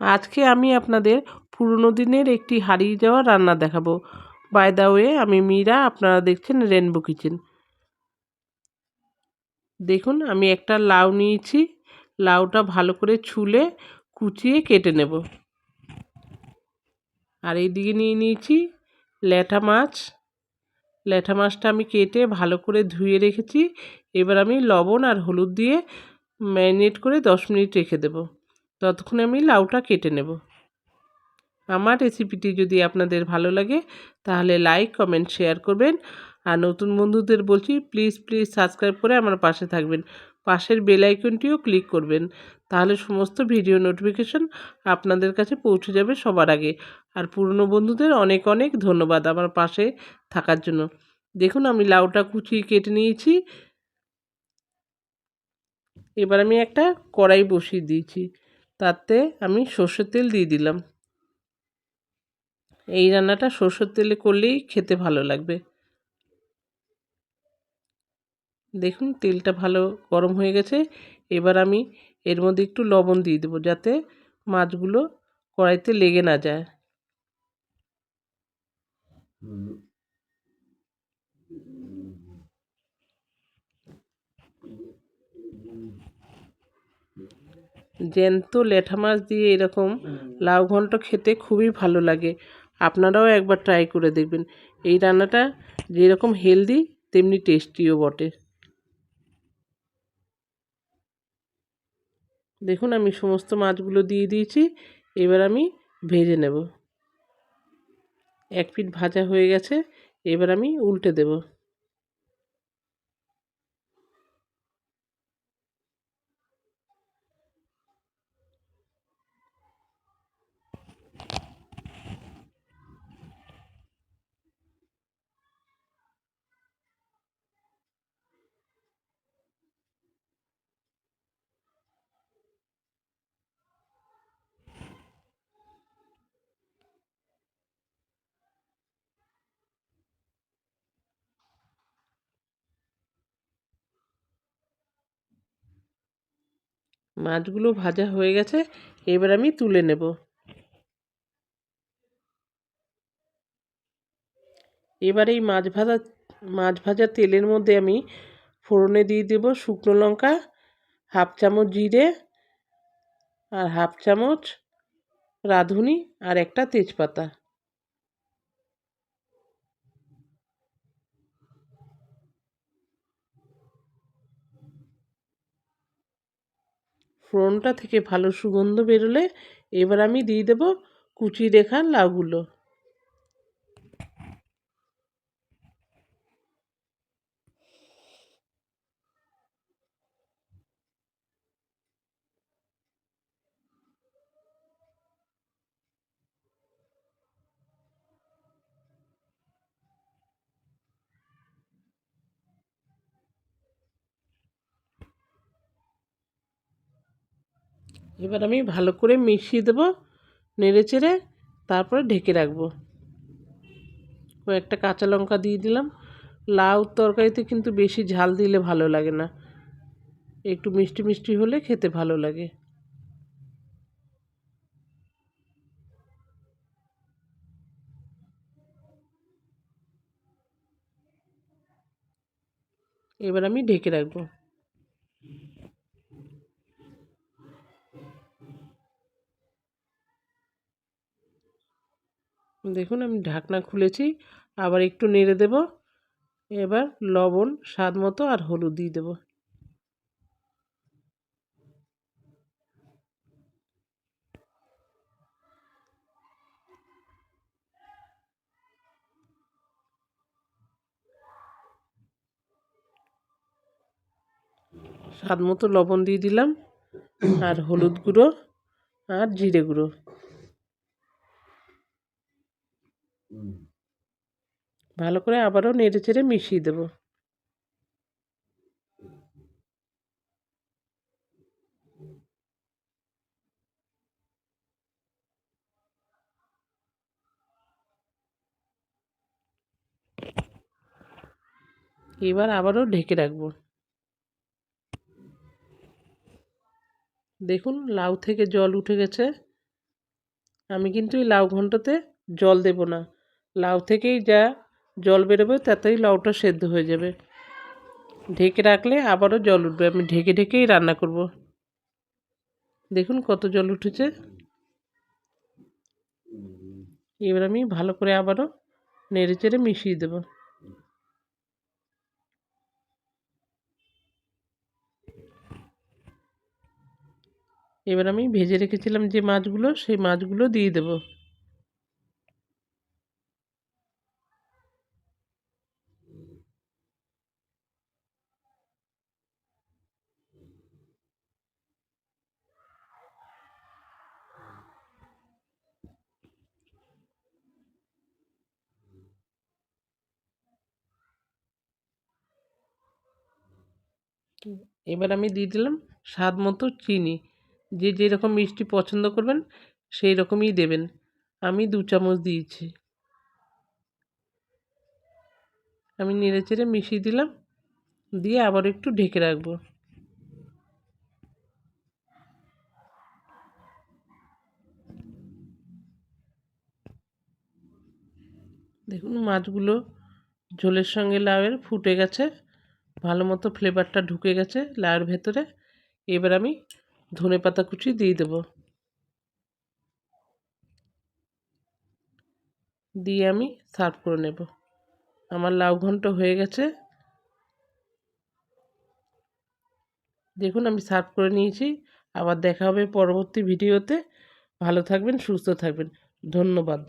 আজকে আমি আপনাদের পুরনো দিনের একটি হারিয়ে যাওয়া রান্না দেখাবো। বাই দা ওয়ে আমি মীরা, আপনারা দেখছেন রেনবো কিচেন দেখুন, আমি একটা লাউ নিয়েছি। লাউটা ভালো করে ছুলে, কুচিয়ে কেটে নেব। আর এইদিকে নিয়ে নিয়েছি ল্যাঠা মাছ। ল্যাঠা মাছটা আমি কেটে ভালো করে ধুয়ে রেখেছি। এবার আমি লবণ আর হলুদ দিয়ে ম্যারিনেট করে দশ মিনিট রেখে দেব। ততক্ষণে আমি লাউটা কেটে নেব। আমার রেসিপিটি যদি আপনাদের ভালো লাগে, তাহলে লাইক, কমেন্ট, শেয়ার করবেন। আর নতুন বন্ধুদের বলছি, প্লিজ প্লিজ সাবস্ক্রাইব করে আমার পাশে থাকবেন। পাশের বেল আইকনটিও ক্লিক করবেন। তাহলে সমস্ত ভিডিও নোটিফিকেশন আপনাদের কাছে পৌঁছে যাবে সবার আগে। আর পুরনো বন্ধুদের অনেক অনেক ধন্যবাদ আমার পাশে থাকার জন্য। দেখুন, আমি লাউটা কুচিয়ে কেটে নিয়েছি। এবার আমি একটা কড়াই বসিয়ে দিয়েছি। তাতে আমি সর্ষের তেল দিয়ে দিলাম। এই রান্নাটা সর্ষের তেলে করলেই খেতে ভালো লাগবে। দেখুন, তেলটা ভালো গরম হয়ে গেছে। এবার আমি এর মধ্যে একটু লবণ দিয়ে দেবো যাতে মাছগুলো কড়াইতে লেগে না যায়। জ্যান্ত লেঠা মাছ দিয়ে এরকম লাউ ঘন্ট খেতে খুবই ভালো লাগে। আপনারাও একবার ট্রাই করে দেখবেন। এই রান্নাটা যেরকম হেলদি তেমনি টেস্টিও বটে। দেখুন, আমি সমস্ত মাছগুলো দিয়ে দিয়েছি। এবার আমি ভেজে নেব। এক পিঠ ভাজা হয়ে গেছে। এবার আমি উল্টে দেব। মাছগুলো ভাজা হয়ে গেছে, এবার আমি তুলে নেব। এবার এই মাছ ভাজা মাছ ভাজা তেলের মধ্যে আমি ফোড়নে দিয়ে দেব শুকনো লঙ্কা, হাফ চামচ জিরে আর হাফ চামচ রাঁধুনি আর একটা তেজপাতা। ফোড়নটা থেকে ভালো সুগন্ধ বেরোলে এবার আমি দিয়ে দেবো কুচি রেখা লাউগুলো। এবার আমি ভালো করে মিশিয়ে দেবো, নেড়ে চেড়ে তারপরে ঢেকে রাখব। একটা কাঁচা লঙ্কা দিয়ে দিলাম। লাউ তরকারিতে কিন্তু বেশি ঝাল দিলে ভালো লাগে না। একটু মিষ্টি মিষ্টি হলে খেতে ভালো লাগে। এবার আমি ঢেকে রাখব। দেখুন আমি ঢাকনা খুলেছি, আবার একটু নেড়ে দেব। এবার লবণ, স্বাদ মতো আর হলুদ দিয়ে দেব। স্বাদ মতো লবণ দিয়ে দিলাম, আর হলুদ গুঁড়ো আর জিরে গুঁড়ো। ভালো করে আবারও নেড়ে চেড়ে মিশিয়ে দেব। এবার আবারও ঢেকে রাখব। দেখুন লাউ থেকে জল উঠে গেছে। আমি কিন্তু এই লাউ ঘন্টতে জল দেব না। লাউ থেকেই যা জল বেরোবে তাতেই লাউটা সেদ্ধ হয়ে যাবে। ঢেকে রাখলে আবারও জল উঠবে। আমি ঢেকে ঢেকেই রান্না করব। দেখুন কত জল উঠেছে। এবার আমি ভালো করে আবারও নেড়ে চেড়ে মিশিয়ে দেবো। এবার আমি ভেজে রেখেছিলাম যে মাছগুলো, সেই মাছগুলো দিয়ে দেব। এবার আমি দিয়ে দিলাম স্বাদ মতো চিনি। যে যেরকম মিষ্টি পছন্দ করবেন সেই রকমই দেবেন। আমি দু চামচ দিয়েছি। আমি নেড়ে চেড়ে মিশিয়ে দিলাম। দিয়ে আবার একটু ঢেকে রাখব। দেখুন, মাছগুলো ঝোলের সঙ্গে লাউয়ের ফুটে গেছে। ভালো মতো ফ্লেভারটা ঢুকে গেছে লাউয়ের ভেতরে। এবার আমি ধনে পাতা কুচি দিয়ে দেবো। দিয়ে আমি সার্ভ করে নেব। আমার লাউ ঘন্ট হয়ে গেছে। দেখুন আমি সার্ভ করে নিয়েছি। আবার দেখা হবে পরবর্তী ভিডিওতে। ভালো থাকবেন, সুস্থ থাকবেন। ধন্যবাদ।